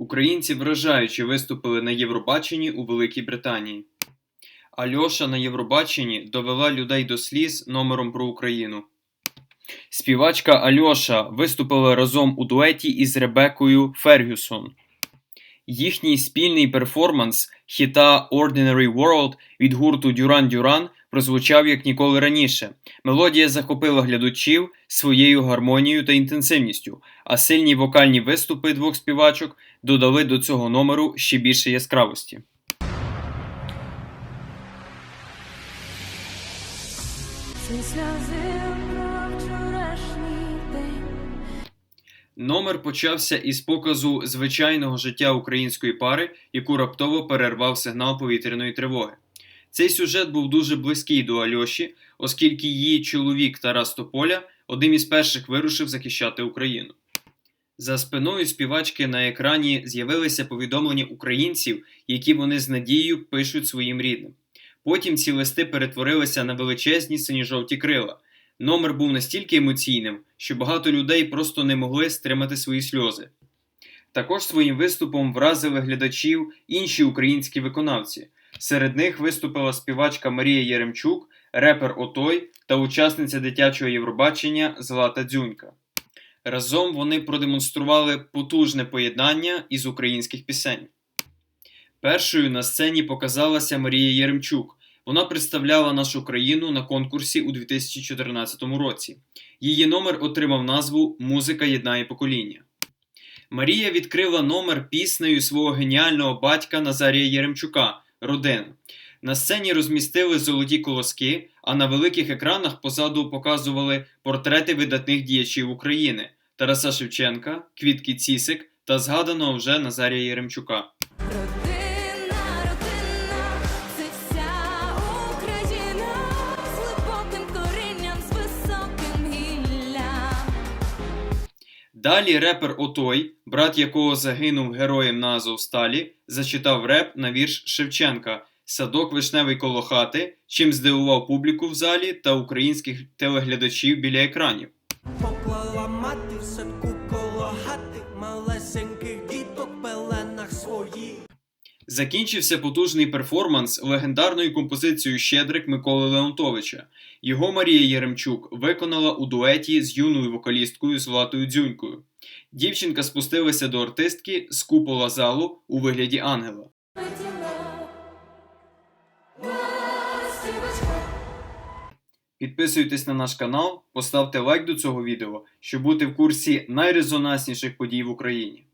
Українці вражаюче виступили на Євробаченні у Великій Британії. Альоша на Євробаченні довела людей до сліз номером про Україну. Співачка Альоша виступила разом у дуеті із Ребекою Фергюсон. Їхній спільний перформанс хіта Ordinary World від гурту Duran Duran прозвучав як ніколи раніше. Мелодія захопила глядачів своєю гармонією та інтенсивністю, а сильні вокальні виступи двох співачок додали до цього номеру ще більше яскравості. Номер почався із показу звичайного життя української пари, яку раптово перервав сигнал повітряної тривоги. Цей сюжет був дуже близький до Альоші, оскільки її чоловік Тарас Тополя одним із перших вирушив захищати Україну. За спиною співачки на екрані з'явилися повідомлення українців, які вони з надією пишуть своїм рідним. Потім ці листи перетворилися на величезні сині-жовті крила. Номер був настільки емоційним, що багато людей просто не могли стримати свої сльози. Також своїм виступом вразили глядачів інші українські виконавці. Серед них виступила співачка Марія Єремчук, репер Отой та учасниця дитячого Євробачення Злата Дзюнька. Разом вони продемонстрували потужне поєднання із українських пісень. Першою на сцені показалася Марія Єремчук. Вона представляла нашу країну на конкурсі у 2014 році. Її номер отримав назву Музика єднає покоління. Марія відкрила номер піснею свого геніального батька Назарія Єремчука Родина. На сцені розмістили золоті колоски, а на великих екранах позаду показували портрети видатних діячів України Тараса Шевченка, Квітки Цісик та згаданого вже Назарія Єремчука. Далі репер Отой, брат якого загинув героєм на Азовсталі, зачитав реп на вірш Шевченка Садок вишневий коло хати, чим здивував публіку в залі та українських телеглядачів біля екранів. Поклала мати в садку коло хати малесеньких діток пеленах своїх. Закінчився потужний перформанс легендарною композицією Щедрик Миколи Леонтовича. Його Марія Єремчук виконала у дуеті з юною вокалісткою Златою Дзюнькою. Дівчинка спустилася до артистки з купола залу у вигляді ангела. Підписуйтесь на наш канал, поставте лайк до цього відео, щоб бути в курсі найрезонансніших подій в Україні.